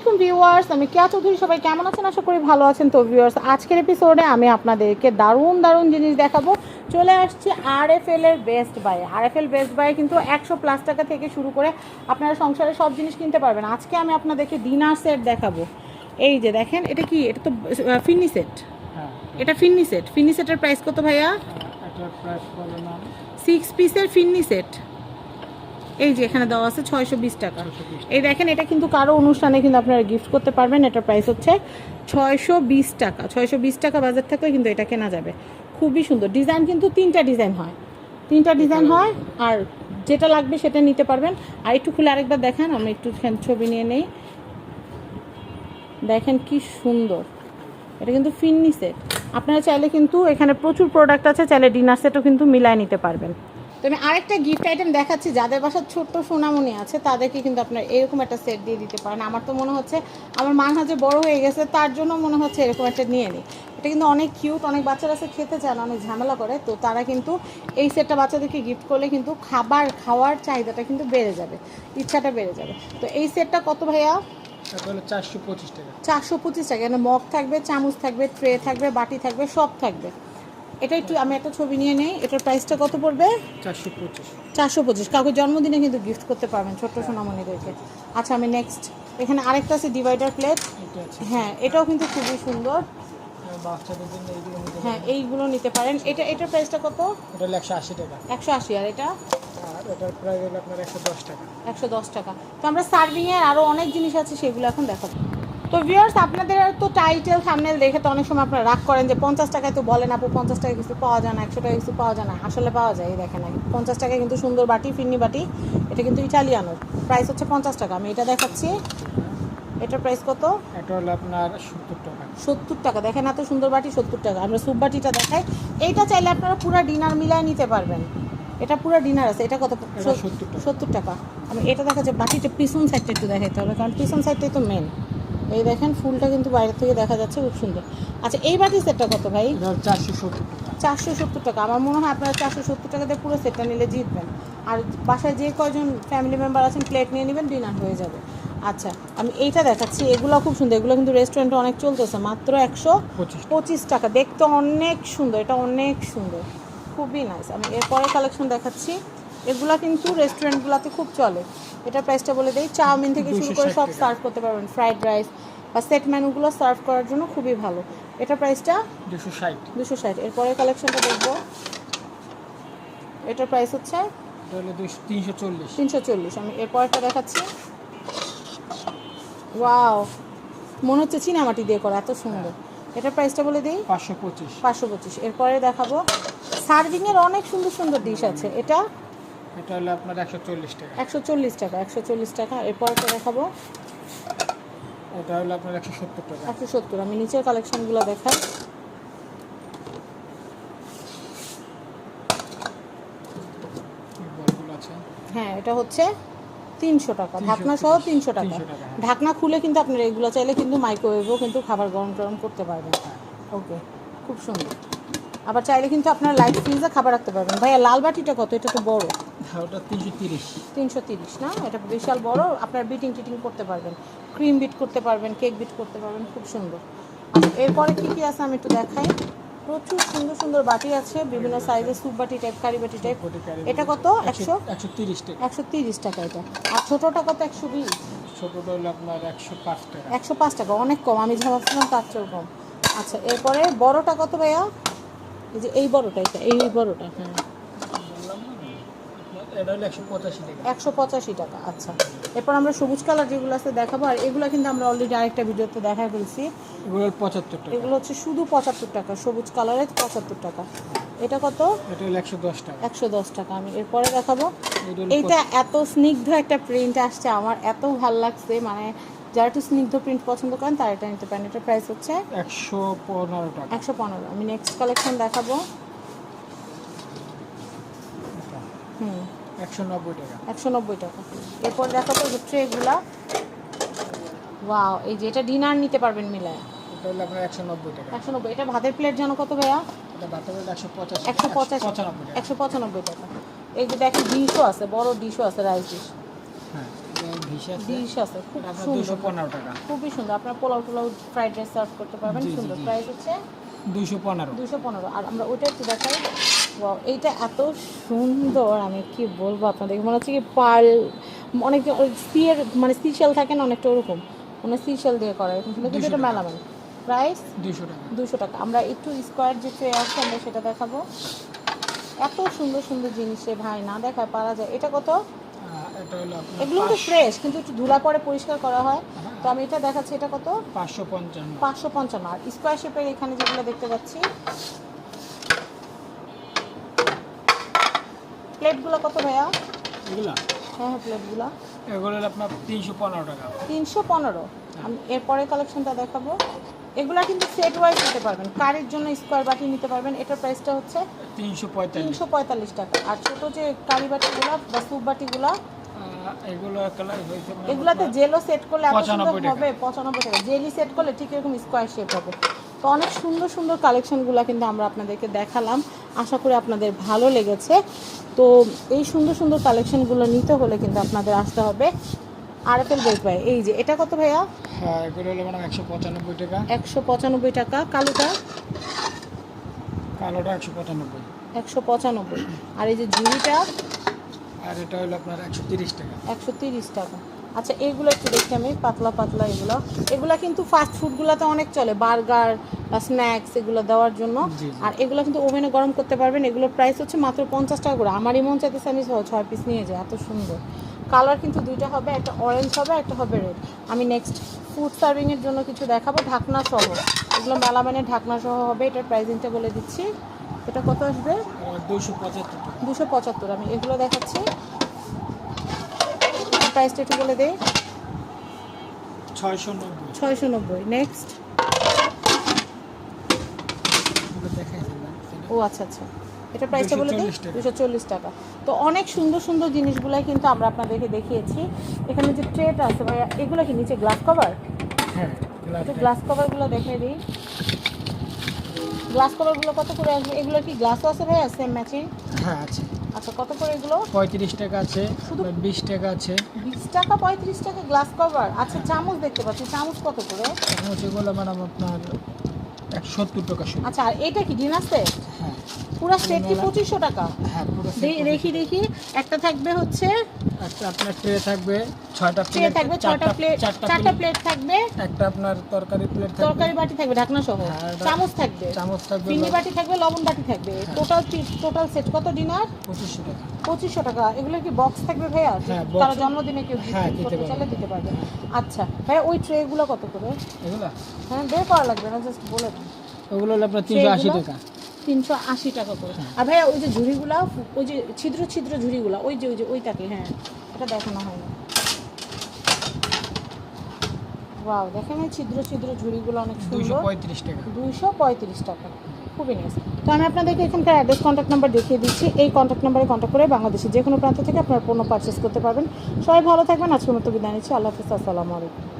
আলাইকুম ভিউয়ার্স আমি কেয়া চৌধুরী সবাই কেমন আছেন? আশা করি ভালো আছেন। তো ভিউয়ার্স আজকের এপিসোডে আমি আপনাদেরকে দারুণ দারুণ জিনিস দেখাবো। চলে আসছি আর এফ এল এর best buy R F L best buy কিন্তু একশো প্লাস টাকা থেকে শুরু করে আপনারা সংসারে সব জিনিস কিনতে পারবেন। আজকে আমি আপনাদেরকে ডিনার সেট দেখাবো। এই যে দেখেন এটা কি? এটা তো ফিন্নি সেট হ্যাঁ। এটা ফিন্নি সেট ফিন্নি সেটের প্রাইস কত ভাইয়া? সিক্স পিসের ফিন্নি সেট এই যে এখানে দেওয়া আছে ছয়শো বিশ টাকা। এই দেখেন, এটা কিন্তু কারও অনুষ্ঠানে কিন্তু আপনারা গিফট করতে পারবেন। এটার প্রাইস হচ্ছে ছয়শো বিশ টাকা। ছয়শো বিশ টাকা বাজার থাকলে কিন্তু এটা কেনা যাবে। খুবই সুন্দর। ডিজাইন কিন্তু তিনটা ডিজাইন হয়। তিনটা ডিজাইন হয় আর যেটা লাগবে সেটা নিতে পারবেন। আর একটু খুলে আরেকবার দেখেন, আমি একটু ছবি নিয়ে নেই। দেখেন কি সুন্দর। এটা কিন্তু ফিন্নি সেট আপনারা চাইলে কিন্তু এখানে প্রচুর প্রোডাক্ট আছে, চাইলে ডিনার সেটও কিন্তু মিলায় নিতে পারবেন। তো আমি আরেকটা গিফট আইটেম দেখাচ্ছি যাদের বাসার ছোট্ট সোনামণি আছে তাদেরকে কিন্তু আপনার এরকম একটা সেট দিয়ে দিতে পারেন। আমার তো মনে হচ্ছে আমার মান হাজে বড় হয়ে গেছে তার জন্য মনে হচ্ছে এরকম একটা নিয়ে নিই এটা কিন্তু অনেক কিউট অনেক বাচ্চারা আছে খেতে চায় না অনেক ঝামেলা করে। তো তারা কিন্তু এই সেটটা বাচ্চাদেরকে গিফট করলে কিন্তু খাবার খাওয়ার চাহিদাটা কিন্তু বেড়ে যাবে ইচ্ছাটা বেড়ে যাবে। তো এই সেটটা কত ভাইয়া? চারশো পঁচিশ টাকা। চারশো পঁচিশ টাকা এখানে মগ থাকবে চামচ থাকবে ট্রে থাকবে বাটি থাকবে সব থাকবে। এটা একটু আমি একটা ছবি নিয়ে নেই এটার প্রাইসটা কত পড়বে? চারশো পঁচিশ। চারশো পঁচিশ। কাউকে জন্মদিনে কিন্তু গিফট করতে পারবেন ছোট্ট সোনামণিদেরকে। আচ্ছা আমি নেক্সট এখানে আরেকটা আছে ডিভাইডার প্লেট হ্যাঁ এটাও কিন্তু খুবই সুন্দর। নিতে হ্যাঁ এইগুলো নিতে পারেন। এটা এটার প্রাইসটা কত? এটা একশো আশি টাকা। একশো আশি আর এটা? এটার প্রাইস আপনার একশো দশ টাকা। একশো দশ টাকা। তো আমরা সার্ভিংয়ের আরও অনেক জিনিস আছে সেগুলো এখন দেখাবো। তো ভিউয়ার্স আপনাদের তো টাইটেল সামনে দেখে তো অনেক সময় আপনারা রাগ করেন যে পঞ্চাশ টাকায় তো বলেন আপু পঞ্চাশ টাকা কিছু পাওয়া যায় না একশো টাকা কিছু পাওয়া যায় না। আসলে পাওয়া যায় এই দেখেন এই। পঞ্চাশ টাকায় কিন্তু সুন্দর বাটি ফিন্নি বাটি এটা কিন্তু ইটালিয়ানোর। প্রাইস হচ্ছে পঞ্চাশ টাকা। আমি এটা দেখাচ্ছি। এটার প্রাইস কত? এটা হলো আপনার সত্তর টাকা। সত্তর টাকা। দেখেন এত সুন্দর বাটি সত্তর টাকা। আমরা স্যুপ বাটিটা দেখাই। এইটা চাইলে আপনারা পুরো ডিনার মিলায় নিতে পারবেন। এটা পুরো ডিনার আছে। এটা কত? এটা 70 টাকা। সত্তর টাকা। আমি এটা দেখা যায় বাটিটা পিছন সাইডটা একটু দেখাইতে হবে কারণ পিছন সাইডটাই তো মেন এই দেখেন ফুলটা কিন্তু বাইরে থেকে দেখা যাচ্ছে খুব সুন্দর। আচ্ছা এই বাটি সেটটা কত ভাই? চারশো সত্তর টাকা। চারশো সত্তর টাকা। আমার মনে হয় আপনারা চারশো সত্তর টাকাতে পুরো সেটটা নিলে জিতবেন। আর বাসায় যে কয়জন ফ্যামিলি মেম্বার আছেন প্লেট নিয়ে নেবেন ডিনার হয়ে যাবে। আচ্ছা আমি এইটা দেখাচ্ছি। এগুলো খুব সুন্দর। এগুলো কিন্তু রেস্টুরেন্টে অনেক চলতেছে। মাত্র একশো পঁচিশ পঁচিশ টাকা। দেখতে অনেক সুন্দর। এটা অনেক সুন্দর। খুবই নাইস আমি এরপরে কালেকশন দেখাচ্ছি। এগুলা কিন্তু রেস্টুরেন্টগুলোতে খুব চলে। এটা প্রাইসটা বলে দেই। চাউমিন থেকে শুরু করে সব সার্ভ করতে পারবেন। ফ্রাইড রাইস বা সেট মেনুগুলো সার্ভ করার জন্য খুবই ভালো। এটা প্রাইসটা দুশো ষাট। দুশো ষাট। এরপরে কালেকশনটা দেখব। এটার প্রাইস হচ্ছে এটা তিনশো চল্লিশ। তিনশো চল্লিশ। আমি এরপরটা দেখাচ্ছি। ওয়াও মনে হচ্ছে চীনামাটি দিয়ে করা এত সুন্দর। এটার প্রাইসটা বলে দিই? পাঁচশো পঁচিশ। পাঁচশো পঁচিশ। এরপরে দেখাবো। সার্ভিংয়ের অনেক সুন্দর সুন্দর ডিশ আছে। এটা এটা হলো আপনার একশো চল্লিশ টাকা। একশো চল্লিশ টাকা একশো চল্লিশ টাকা। এরপরটা দেখাবো। এটা হলো আপনার একশো সত্তর টাকা। একশো সত্তর আমি নিচের কালেকশনগুলো দেখাই। হ্যাঁ এটা হচ্ছে তিনশো টাকা। ঢাকনা সহ তিনশো টাকা। 300 হ্যাঁ। ঢাকনা খুলে কিন্তু আপনারা এগুলো চাইলে কিন্তু মাইক্রোওয়েভও কিন্তু খাবার গরম টরম করতে পারবেন। ওকে খুব সুন্দর। আবার চাইলে কিন্তু আপনারা লাইট ফ্রিজে খাবার রাখতে পারবেন। ভাইয়া লাল বাটিটা কত? এটা তো বড়। হ্যাঁ ওটা তিনশো তিরিশ। তিনশো তিরিশ না? এটা বিশাল বড় আপনার বিটিং টিটিং করতে পারবেন। ক্রিম বিট করতে পারবেন কেক বিট করতে পারবেন খুব সুন্দর। এরপরে কী কী আছে আমি একটু দেখাই। প্রচুর সুন্দর সুন্দর বাটি আছে বিভিন্ন সাইজের স্যুপ বাটি টাইপ কারি বাটি টাইপ এটা কত? একশো একশো? তিরিশ টাকা। একশো তিরিশ টাকা এটা। আর ছোটোটা কত? একশো বিশ। ছোটোটা হলো আপনার একশো পাঁচ টাকা। একশো পাঁচ টাকা অনেক কম। আমি যা ভাবছিলাম তার চেয়েও কম। আচ্ছা এরপরে বড়টা কত ভাইয়া? এই যে এই বড়টা এটা এই বড়টা। হ্যাঁ। এটা হলো একশো পঁচাশি টাকা। একশো পঁচাশি টাকা আচ্ছা। এরপর আমরা সবুজ কালার যেগুলো আছে দেখাবো আর এগুলো কিন্তু আমরা অলরেডি আরেকটা ভিডিওতে দেখা ফেলছি এগুলো পঁচাত্তর টাকা। এগুলো হচ্ছে শুধু পঁচাত্তর টাকা সবুজ কালারের পঁচাত্তর টাকা। এটা কত? এটা হলো একশো দশ টাকা। একশো দশ টাকা আমি এরপরে দেখাবো। এইটা এত স্নিগ্ধ একটা প্রিন্ট আসছে আমার এত ভালো লাগছে। মানে যারা একটু স্নিগ্ধ প্রিন্ট পছন্দ করেন তারা এটা নিতে পারেন। এটার প্রাইস হচ্ছে একশো পনেরো টাকা। একশো পনেরো। আমি নেক্সট কালেকশন দেখাবো। হুম। একশো নব্বই টাকা। একশো নব্বই টাকা। এরপর দেখাবো যে ট্রেগুলা। ওয়াও এই যে এটা ডিনার নিতে পারবেন মিলায়। এটা হলো আপনার একশো নব্বই টাকা। একশো নব্বই এটা ভাতের প্লেট যেন কত ভাইয়া? এটা বাটা হলো একশো পঁচাশি একশো পঁচাশি। পঁচানব্বই টাকা। একশো পঁচানব্বই টাকা। এই যে দেখেন ডিশও আছে বড় ডিশও আছে রাইস ডিশ হ্যাঁ ডিশ আছে। খুব সুন্দর। টাকা। খুবই সুন্দর। আপনার পোলাও টোলাও ফ্রাইড রাইস সার্ভ করতে পারবেন সুন্দর প্রাইস হচ্ছে দুশো পনেরো। দুশো পনেরো। আর আমরা ওইটা একটু দেখাই। এইটা এত সুন্দর আমি কি বলব আপনাদের? মনে হচ্ছে কি পার্ল অনেক সিয়ের মানে সিশেল থাকে না অনেকটা ওরকম। মানে সিশেল দিয়ে করা এরকম সুন্দর। কিন্তু 200 এটা টাকা। মেলামেন প্রাইস দুশো টাকা। দুশো টাকা। আমরা একটু স্কোয়ার যে ট্রে আছে আমরা সেটা দেখাবো। এত সুন্দর সুন্দর জিনিস ভাই না দেখায় পারা যায়। এটা কত? এটা হলো এগুলো তো ফ্রেশ কিন্তু একটু ধুলা পরে পরিষ্কার করা হয়। তো আমি এটা দেখাচ্ছি এটা কত? পাঁচশো পঞ্চান্ন। পাঁচশো পঞ্চান্ন। আর স্কোয়ার শেপের এখানে যেগুলো দেখতে পাচ্ছি প্লেটগুলো কত ভাইয়া? এগুলা? হ্যাঁ হ্যাঁ প্লেটগুলো এগুলো আপনার তিনশো পনেরো টাকা। তিনশো পনেরো। আমি এরপরে কালেকশনটা দেখাবো। এগুলা কিন্তু সেট ওয়াইজ নিতে পারবেন। কারির জন্য স্কোয়ার বাটি নিতে পারবেন। এটার প্রাইসটা হচ্ছে তিনশো পঁয়তাল্লিশ। তিনশো পঁয়তাল্লিশ টাকা। আর ছোট যে কারি বাটিগুলো বা স্যুপ বাটিগুলো এগুলাতে জেলও সেট করলে এত সুন্দর 95 টাকা। হবে পঁচানব্বই টাকা। জেলি সেট করলে ঠিক এরকম স্কোয়ার শেপ হবে। তো অনেক সুন্দর সুন্দর কালেকশনগুলো কিন্তু আমরা আপনাদেরকে দেখালাম। আশা করি আপনাদের ভালো লেগেছে। তো এই সুন্দর সুন্দর কালেকশনগুলো নিতে হলে কিন্তু আপনাদের আসতে হবে। আরএফএল বই ভাই এই যে এটা কত ভাইয়া? হ্যাঁ এগুলো হলো ম্যাডাম একশো পঁচানব্বই টাকা। একশো পঁচানব্বই টাকা। কালোটা? কালোটা একশো পঁচানব্বই। একশো পঁচানব্বই। আর এই যে ঝুড়িটা? আর এটা হলো আপনার একশো তিরিশ টাকা। একশো তিরিশ টাকা। আচ্ছা এগুলো একটু দেখি আমি পাতলা পাতলা এগুলো। এগুলো কিন্তু ফাস্ট ফুডগুলোতে অনেক চলে বার্গার বা স্ন্যাক্স এগুলো দেওয়ার জন্য। আর এগুলো কিন্তু ওভেনে গরম করতে পারবেন এগুলোর প্রাইস হচ্ছে মাত্র পঞ্চাশ টাকা করে। আমারই মন চাইতেছে আমি ছয় পিস নিয়ে যাই এত সুন্দর। কালার কিন্তু দুইটা হবে একটা অরেঞ্জ হবে একটা হবে রেড আমি নেক্সট ফুড সার্ভিংয়ের জন্য কিছু দেখাবো ঢাকনা সহ। এগুলো মেলামানের ঢাকনা সহ হবে এটার প্রাইসিংটা বলে দিচ্ছি। এটা কত আসবে? দুশো পঁচাত্তর দুশো পঁচাত্তর আমি এগুলো দেখাচ্ছি। প্রাইসটা একটু বলে দেই ছয়শো নব্বই। ছয়শো নব্বই। নেক্সট? ও আচ্ছা আচ্ছা। এটা প্রাইসটা বলে দিই 240 টাকা। দুশো চল্লিশ টাকা। তো অনেক সুন্দর সুন্দর জিনিসগুলাই কিন্তু আমরা আপনাদেরকে দেখিয়েছি। এখানে যে ট্রেটা আছে ভাইয়া এগুলো কি নিচে গ্লাস কভার হ্যাঁ গ্লাস কভারগুলো দেখে দিই। গ্লাস কভারগুলো কত করে আসবে? এগুলো কি গ্লাস আছে ভাই আছে ম্যাচিং হ্যাঁ আছে। আচ্ছা কত করে এগুলো? পঁয়ত্রিশ টাকা আছে শুধু- বিশ টাকা আছে। বিশ টাকা পঁয়ত্রিশ টাকা গ্লাস কভার আচ্ছা চামচ দেখতে পাচ্ছি। চামচ কত করে? চামচ এগুলো ম্যাডাম আপনার একশো সত্তর টাকা আচ্ছা আর এটা কি ডিনার সেট পুরো সেট কি পঁচিশশো টাকা? হ্যাঁ দেখি দেখি। একটা থাকবে হচ্ছে একটা আপনার ট্রে থাকবে ছয়টা ট্রে থাকবে ছটা প্লেট চারটা প্লেট থাকবে। একটা আপনার তরকারি প্লেট থাকবে। তরকারি বাটি থাকবে ঢাকনা সহ। হ্যাঁ, চামচ থাকবে। চামচ থাকবে চিনি বাটি থাকবে লবণ বাটি থাকবে। টোটাল টোটাল সেট কত ডিনার? পঁচিশশো টাকা। পঁচিশশো টাকা। এগুলো কি বক্স থাকবে ভাইয়া? হ্যাঁ, তারা জন্মদিনে কেউ হ্যাঁ, দিতে পারবে। চাইলে দিতে পারবে। আচ্ছা ভাইয়া ওই ট্রেগুলো কত করে? এগুলো? হ্যাঁ বের করা লাগবে না জাস্ট বলে ওগুলো হলো আপনার তিনশো আশি? টাকা। তিনশো আশি টাকা করে। আর ভাইয়া ওই যে ঝুড়িগুলা ওই যে ছিদ্র ছিদ্র ঝুড়িগুলা ওই যে ওই যে ওই তাকে হ্যাঁ এটা দেখানো হয় না ওয়াও দেখেন এই ছিদ্র ছিদ্র ঝুড়িগুলো অনেক সুন্দর। দুইশো পঁয়ত্রিশ টাকা। খুবই নাইস তো আমি আপনাদেরকে এখানকার অ্যাড্রেস কন্ট্যাক্ট নাম্বার দেখিয়ে দিচ্ছি। এই কন্ট্যাক্ট নাম্বারে কন্ট্যাক্ট করে বাংলাদেশের যে কোনো প্রান্ত থেকে আপনার পণ্য পারচেস করতে পারবেন। সবাই ভালো থাকবেন আজকের মতো বিদায় নিচ্ছি। আল্লাহ হাফিজ আসসালামু আলাইকুম।